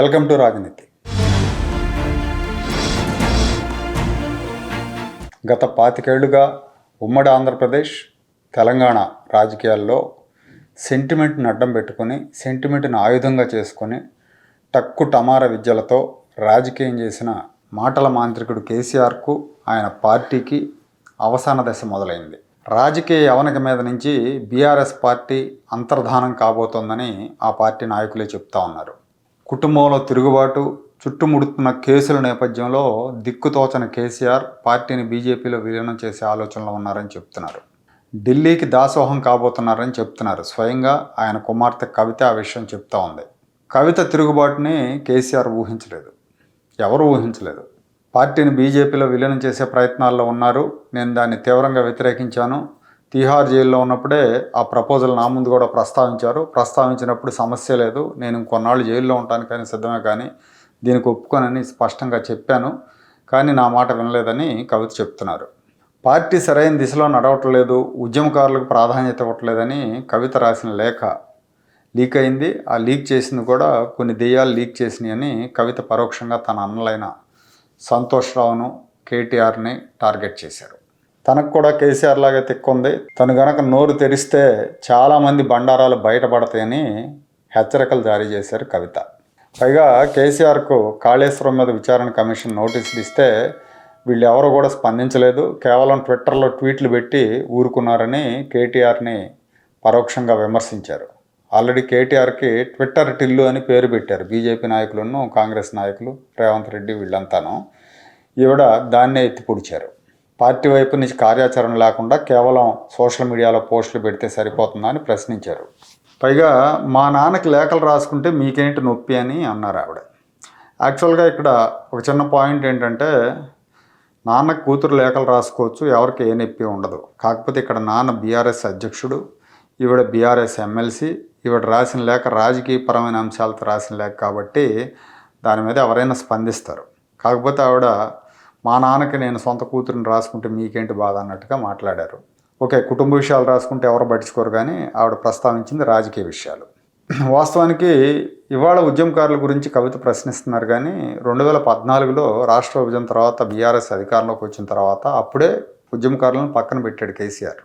Welcome to రాజనీతి గత పాతికేళ్ళుగా ఉమ్మడి ఆంధ్రప్రదేశ్ తెలంగాణ రాజకీయాల్లో సెంటిమెంట్ని అడ్డం పెట్టుకొని సెంటిమెంట్ని ఆయుధంగా చేసుకొని టక్కు టమార విద్యలతో రాజకీయం చేసిన మాటల మాంత్రికుడు కేసీఆర్కు ఆయన పార్టీకి అవసాన దశ మొదలైంది. రాజకీయ యవనిక మీద నుంచి బీఆర్ఎస్ పార్టీ అంతర్ధానం కాబోతోందని ఆ పార్టీ నాయకులే చెప్తా ఉన్నారు. కుటుంబంలో తిరుగుబాటు చుట్టుముడుతున్న కేసుల నేపథ్యంలో దిక్కుతోచని కేసీఆర్ పార్టీని బీజేపీలో విలీనం చేసే ఆలోచనలో ఉన్నారని చెప్తున్నారు. ఢిల్లీకి దాసోహం కాబోతున్నారని చెప్తున్నారు. స్వయంగా ఆయన కుమార్తె కవిత ఆ విషయం చెప్తా ఉంది. కవిత తిరుగుబాటుని కేసీఆర్ ఊహించలేదు. ఎవరు ఊహించలేదు? పార్టీని బీజేపీలో విలీనం చేసే ప్రయత్నాల్లో ఉన్నారు. నేను దాన్ని తీవ్రంగా వ్యతిరేకించాను. తీహార్ జైల్లో ఉన్నప్పుడే ఆ ప్రపోజల్ నా ముందు కూడా ప్రస్తావించారు. ప్రస్తావించినప్పుడు సమస్య లేదు. నేను కొన్నాళ్ళు జైల్లో కానీ సిద్ధమే కానీ దీనికి ఒప్పుకోనని స్పష్టంగా చెప్పాను. కానీ నా మాట వినలేదని కవిత చెప్తున్నారు. పార్టీ సరైన దిశలో నడవట్లేదు. ఉద్యమకారులకు ప్రాధాన్యత ఇవ్వట్లేదని కవిత రాసిన లేఖ లీక్ అయింది. ఆ లీక్ చేసింది కూడా కొన్ని దెయ్యాలు లీక్ చేసినాయని కవిత పరోక్షంగా తన అన్నలైన సంతోష్ రావును కేటీఆర్ని టార్గెట్ చేశారు. తనకు కూడా కేసీఆర్ లాగా తిక్కుంది. తను గనక నోరు తెరిస్తే చాలామంది బండారాలు బయటపడతాయని హెచ్చరికలు జారీ చేశారు కవిత. పైగా కేసీఆర్కు కాళేశ్వరం మీద విచారణ కమిషన్ నోటీసులు ఇస్తే వీళ్ళు ఎవరు కూడా స్పందించలేదు. కేవలం ట్విట్టర్లో ట్వీట్లు పెట్టి ఊరుకున్నారని కేటీఆర్ని పరోక్షంగా విమర్శించారు. ఆల్రెడీ కేటీఆర్కి ట్విట్టర్ టిల్లు అని పేరు పెట్టారు. బీజేపీ నాయకులను కాంగ్రెస్ నాయకులు రేవంత్ రెడ్డి వీళ్ళంతాను. ఈవిడ దాన్నే ఎత్తి పొడిచారు పార్టీ వైపు నుంచి కార్యాచరణ లేకుండా కేవలం సోషల్ మీడియాలో పోస్టులు పెడితే సరిపోతుందని ప్రశ్నించారు. పైగా మా నాన్నకి లేఖలు రాసుకుంటే మీకేంటి నొప్పి అని అన్నారు ఆవిడ. యాక్చువల్గా ఇక్కడ ఒక చిన్న పాయింట్ ఏంటంటే నాన్న కూతురు లేఖలు రాసుకోవచ్చు ఎవరికి ఏ నొప్పి ఉండదు. కాకపోతే ఇక్కడ నాన్న బీఆర్ఎస్ అధ్యక్షుడు ఈవిడ బీఆర్ఎస్ ఎమ్మెల్సీ ఈవిడ రాసిన లేఖ రాజకీయపరమైన అంశాలతో రాసిన లేఖ కాబట్టి దాని మీద ఎవరైనా స్పందిస్తారు. కాకపోతే ఆవిడ మా నాన్నకి నేను సొంత కూతురిని రాసుకుంటే మీకేంటి బాధ అన్నట్టుగా మాట్లాడారు. ఓకే కుటుంబ విషయాలు రాసుకుంటే ఎవరు పట్టించుకోరు కానీ ఆవిడ ప్రస్తావించింది రాజకీయ విషయాలు. వాస్తవానికి ఇవాళ ఉద్యమకారుల గురించి కవిత ప్రశ్నిస్తున్నారు కానీ రెండు వేల పద్నాలుగులో రాష్ట్ర విభజన తర్వాత బీఆర్ఎస్ అధికారంలోకి వచ్చిన తర్వాత అప్పుడే ఉద్యమకారులను పక్కన పెట్టాడు కేసీఆర్.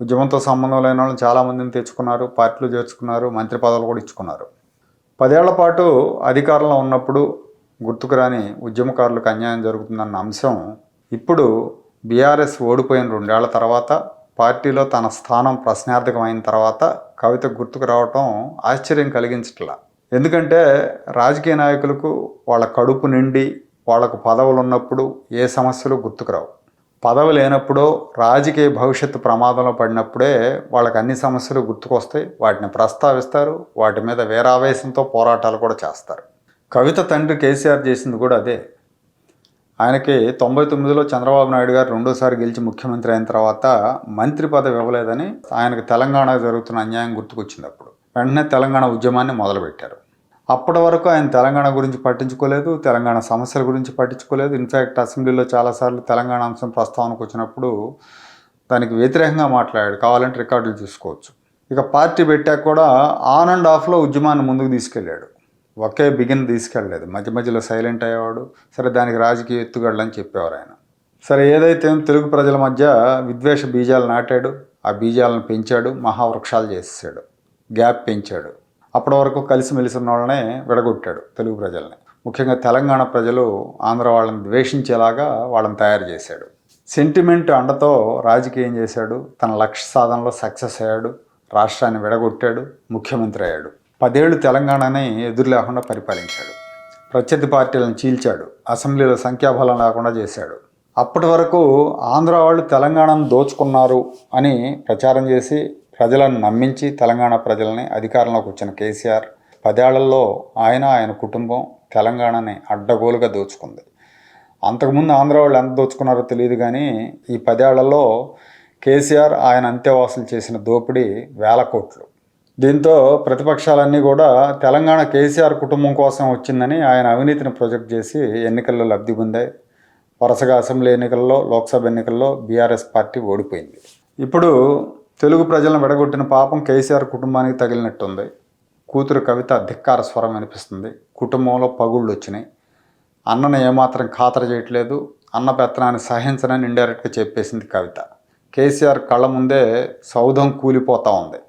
ఉద్యమంతో సంబంధం లేని వాళ్ళని చాలామందిని తెచ్చుకున్నారు పార్టీలు చేర్చుకున్నారు మంత్రి పదవులు కూడా ఇచ్చుకున్నారు. పదేళ్ళ పాటు అధికారంలో ఉన్నప్పుడు గుర్తుకురాని ఉద్యమకారులకు అన్యాయం జరుగుతుందన్న అంశం ఇప్పుడు బీఆర్ఎస్ ఓడిపోయిన రెండేళ్ళ తర్వాత పార్టీలో తన స్థానం ప్రశ్నార్థకమైన తర్వాత కవిత గుర్తుకు రావటం ఆశ్చర్యం కలిగించట్లా. ఎందుకంటే రాజకీయ నాయకులకు వాళ్ళ కడుపు నిండి వాళ్ళకు పదవులు ఉన్నప్పుడు ఏ సమస్యలు గుర్తుకురావు పదవి లేనప్పుడో రాజకీయ భవిష్యత్తు ప్రమాదంలో పడినప్పుడే వాళ్ళకి అన్ని సమస్యలు గుర్తుకొస్తాయి. వాటిని ప్రస్తావిస్తారు. వాటి మీద వేరావేశంతో పోరాటాలు కూడా చేస్తారు. కవిత తండ్రి కేసీఆర్ చేసింది కూడా అదే. ఆయనకి తొంభై తొమ్మిదిలో చంద్రబాబు నాయుడు గారు రెండోసారి గెలిచి ముఖ్యమంత్రి అయిన తర్వాత మంత్రి పదవి ఇవ్వలేదని ఆయనకు తెలంగాణ జరుగుతున్న అన్యాయం గుర్తుకొచ్చింది అప్పుడు. వెంటనే తెలంగాణ ఉద్యమాన్ని మొదలుపెట్టారు. అప్పటి వరకు ఆయన తెలంగాణ గురించి పట్టించుకోలేదు తెలంగాణ సమస్యల గురించి పట్టించుకోలేదు. ఇన్ఫ్యాక్ట్ అసెంబ్లీలో చాలాసార్లు తెలంగాణ అంశం ప్రస్తావనకు వచ్చినప్పుడు దానికి వ్యతిరేకంగా మాట్లాడాడు. కావాలంటే రికార్డులు చూసుకోవచ్చు. ఇక పార్టీ పెట్టాక కూడా ఆన్ అండ్ ఆఫ్లో ఉద్యమాన్ని ముందుకు తీసుకెళ్ళాడు. ఒకే బిగిన్ తీసుకెళ్ళలేదు. మధ్య మధ్యలో సైలెంట్ అయ్యేవాడు సరే దానికి రాజకీయ ఎత్తుగడలని చెప్పేవారు ఆయన. సరే ఏదైతే తెలుగు ప్రజల మధ్య విద్వేష బీజాలు నాటాడు ఆ బీజాలను పెంచాడు మహావృక్షాలు చేసేసాడు గ్యాప్ పెంచాడు. అప్పటి వరకు కలిసిమెలిసి ఉన్న వాళ్ళనే విడగొట్టాడు తెలుగు ప్రజల్ని. ముఖ్యంగా తెలంగాణ ప్రజలు ఆంధ్ర వాళ్ళని ద్వేషించేలాగా వాళ్ళని తయారు చేశాడు. సెంటిమెంట్ అండతో రాజకీయం చేశాడు తన లక్ష్య సాధనలో సక్సెస్ అయ్యాడు రాష్ట్రాన్ని విడగొట్టాడు ముఖ్యమంత్రి అయ్యాడు. పదేళ్ళు తెలంగాణని ఎదురు లేకుండా పరిపాలించాడు. ప్రత్యర్థి పార్టీలను చీల్చాడు. అసెంబ్లీలో సంఖ్యాబలం లేకుండా చేశాడు. అప్పటి వరకు ఆంధ్ర వాళ్ళు తెలంగాణను దోచుకున్నారు అని ప్రచారం చేసి ప్రజలను నమ్మించి తెలంగాణ ప్రజలని అధికారంలోకి వచ్చిన కేసీఆర్ పదేళ్ళలో ఆయన ఆయన కుటుంబం తెలంగాణని అడ్డగోలుగా దోచుకుంది. అంతకుముందు ఆంధ్ర వాళ్ళు ఎంత దోచుకున్నారో తెలియదు కానీ ఈ పదేళ్ళలో కేసీఆర్ ఆయన అంత్యవాసులు చేసిన దోపిడీ వేల కోట్లు. దీంతో ప్రతిపక్షాలన్నీ కూడా తెలంగాణ కేసీఆర్ కుటుంబం కోసం వచ్చిందని ఆయన అవినీతిని ప్రొజెక్ట్ చేసి ఎన్నికల్లో లబ్ధి పొందాయి. వరుసగా అసెంబ్లీ ఎన్నికల్లో లోక్సభ ఎన్నికల్లో బీఆర్ఎస్ పార్టీ ఓడిపోయింది. ఇప్పుడు తెలుగు ప్రజలను విడగొట్టిన పాపం కేసీఆర్ కుటుంబానికి తగిలినట్టుంది. కూతురు కవిత ధిక్కార స్వరం వినిపిస్తుంది. కుటుంబంలో పగుళ్ళు వచ్చినాయి. అన్నను ఏమాత్రం ఖాతరు చేయట్లేదు. అన్న పెత్తనాన్ని సహించనని ఇండైరెక్ట్గా చెప్పేసింది కవిత. కేసీఆర్ కళ్ళ ముందే సౌధం కూలిపోతూ ఉంది.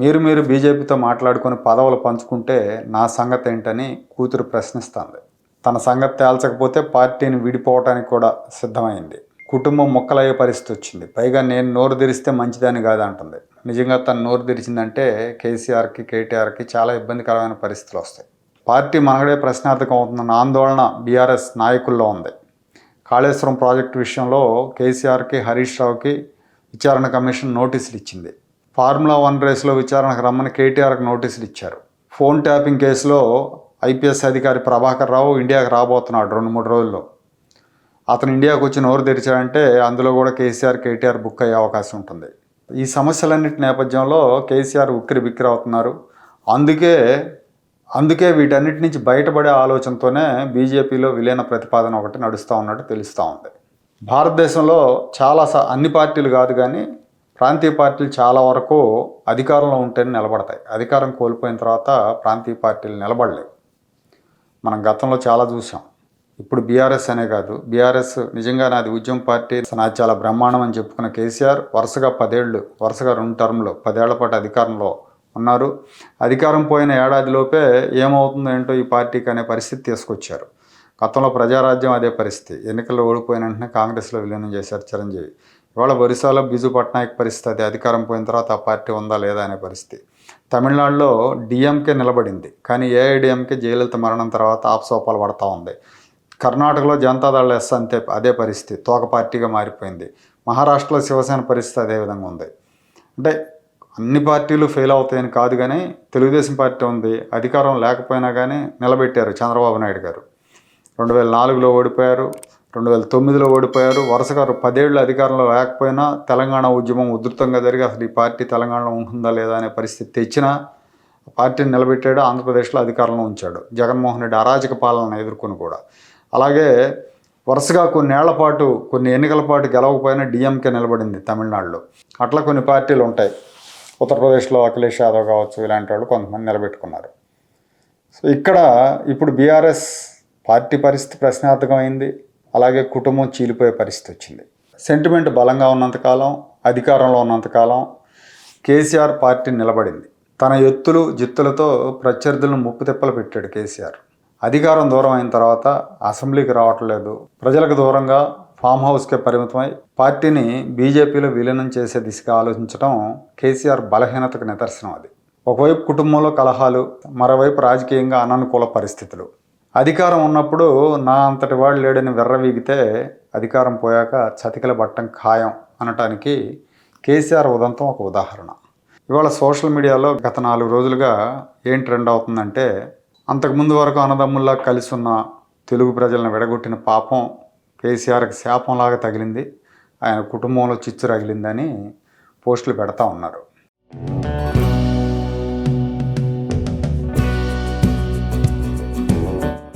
మీరు మీరు బీజేపీతో మాట్లాడుకొని పదవులు పంచుకుంటే నా సంగతి ఏంటని కూతురు ప్రశ్నిస్తుంది. తన సంగతి తేల్చకపోతే పార్టీని విడిపోవటానికి కూడా సిద్ధమైంది. కుటుంబం మొక్కలయ్యే పరిస్థితి వచ్చింది. పైగా నేను నోరు తెరిస్తే మంచిదని కాదంటుంది నిజంగా తను నోరు తెరిచిందంటే కేసీఆర్కి కేటీఆర్కి చాలా ఇబ్బందికరమైన పరిస్థితులు వస్తాయి. పార్టీ మనగడే ప్రశ్నార్థకం అవుతుందన్న ఆందోళన బీఆర్ఎస్ నాయకుల్లో ఉంది. కాళేశ్వరం ప్రాజెక్టు విషయంలో కేసీఆర్కి హరీష్ రావుకి విచారణ కమిషన్ నోటీసులు ఇచ్చింది. ఫార్ములా వన్ రేసులో విచారణకు రమ్మని కేటీఆర్కి నోటీసులు ఇచ్చారు. ఫోన్ ట్యాపింగ్ కేసులో ఐపీఎస్ అధికారి ప్రభాకర్ రావు ఇండియాకి రాబోతున్నాడు రెండు మూడు రోజుల్లో. అతను ఇండియాకు వచ్చి నోరు తెరిచాడంటే అందులో కూడా కేసీఆర్ కేటీఆర్ బుక్ అయ్యే అవకాశం ఉంటుంది. ఈ సమస్యలన్నిటి నేపథ్యంలో కేసీఆర్ ఉక్కిరి బిక్కిరి అవుతున్నారు. అందుకే అందుకే వీటన్నిటి నుంచి బయటపడే ఆలోచనతోనే బీజేపీలో విలీన ప్రతిపాదన ఒకటి నడుస్తూ ఉన్నట్టు తెలుస్తూ ఉంది. భారతదేశంలో చాలా స అన్ని పార్టీలు కాదు కానీ ప్రాంతీయ పార్టీలు చాలా వరకు అధికారంలో ఉంటేనే నిలబడతాయి. అధికారం కోల్పోయిన తర్వాత ప్రాంతీయ పార్టీలు నిలబడలేవు మనం గతంలో చాలా చూసాం. ఇప్పుడు బీఆర్ఎస్ అనే కాదు. బీఆర్ఎస్ నిజంగా నాది ఉద్యమ పార్టీ. నాది చాలా బ్రహ్మాండం అని చెప్పుకున్న కేసీఆర్ వరుసగా పదేళ్ళు వరుసగా రెండు టర్మ్లు పదేళ్ళ పాటు అధికారంలో ఉన్నారు. అధికారం పోయిన ఏడాదిలోపే ఏమవుతుందో ఏంటో ఈ పార్టీకి అనే పరిస్థితి తీసుకొచ్చారు. గతంలో ప్రజారాజ్యం అదే పరిస్థితి. ఎన్నికల్లో ఓడిపోయిన వెంటనే కాంగ్రెస్లో విలీనం చేశారు చిరంజీవి. ఇవాళ ఒరిస్సాలో బిజు పట్నాయక్ పరిస్థితి అది అధికారం పోయిన తర్వాత ఆ పార్టీ ఉందా లేదా అనే పరిస్థితి. తమిళనాడులో డిఎంకే నిలబడింది కానీ ఏఐడిఎంకే జయలలిత మరణం తర్వాత ఆప్సోపాలు పడతా ఉంది. కర్ణాటకలో జనతాదళ ఎస్ అంతే అదే పరిస్థితి తోక పార్టీగా మారిపోయింది. మహారాష్ట్రలో శివసేన పరిస్థితి అదే విధంగా ఉంది. అంటే అన్ని పార్టీలు ఫెయిల్ అవుతాయని కాదు కానీ తెలుగుదేశం పార్టీ ఉంది అధికారం లేకపోయినా కానీ నిలబెట్టారు చంద్రబాబు నాయుడు గారు. రెండు వేల నాలుగులో ఓడిపోయారు రెండు వేల తొమ్మిదిలో ఓడిపోయారు వరుసగా పదేళ్ళు అధికారంలో లేకపోయినా తెలంగాణ ఉద్యమం ఉధృతంగా జరిగి అసలు ఈ పార్టీ తెలంగాణలో ఉంటుందా లేదా అనే పరిస్థితి తెచ్చినా పార్టీని నిలబెట్టాడు ఆంధ్రప్రదేశ్లో అధికారంలో ఉంచాడు. జగన్మోహన్ రెడ్డి అరాజక పాలన ఎదుర్కొని కూడా. అలాగే వరుసగా కొన్నేళ్ళ పాటు కొన్ని ఎన్నికల పాటు గెలవకపోయినా డిఎంకే నిలబడింది తమిళనాడులో. అట్లా కొన్ని పార్టీలు ఉంటాయి. ఉత్తరప్రదేశ్లో అఖిలేష్ యాదవ్ కావచ్చు ఇలాంటి వాళ్ళు కొంతమంది నిలబెట్టుకున్నారు. సో ఇక్కడ ఇప్పుడు బీఆర్ఎస్ పార్టీ పరిస్థితి ప్రశ్నార్థకమైంది. అలాగే కుటుంబం చీలిపోయే పరిస్థితి వచ్చింది. సెంటిమెంట్ బలంగా ఉన్నంతకాలం అధికారంలో ఉన్నంతకాలం కేసీఆర్ పార్టీ నిలబడింది. తన ఎత్తులు జిత్తులతో ప్రత్యర్థులను ముప్పు తిప్పలు పెట్టాడు కేసీఆర్. అధికారం దూరం అయిన తర్వాత అసెంబ్లీకి రావట్లేదు ప్రజలకు దూరంగా ఫామ్ హౌస్కే పరిమితమై పార్టీని బీజేపీలో విలీనం చేసే దిశగా ఆలోచించడం కేసీఆర్ బలహీనతకు నిదర్శనం అది. ఒకవైపు కుటుంబంలో కలహాలు మరోవైపు రాజకీయంగా అననుకూల పరిస్థితులు. అధికారం ఉన్నప్పుడు నా అంతటి వాడు లేడని వెర్రవీగితే అధికారం పోయాక చతికిల బట్టం ఖాయం అనటానికి కేసీఆర్ ఉదంతం ఒక ఉదాహరణ. ఇవాళ సోషల్ మీడియాలో గత నాలుగు రోజులుగా ఏం ట్రెండ్ అవుతుందంటే అంతకుముందు వరకు అన్నదమ్ముల్లా కలిసి ఉన్న తెలుగు ప్రజలను విడగొట్టిన పాపం కేసీఆర్కి శాపంలాగా తగిలింది. ఆయన కుటుంబంలో చిచ్చు రగిలిందని పోస్టులు పెడతా ఉన్నారు.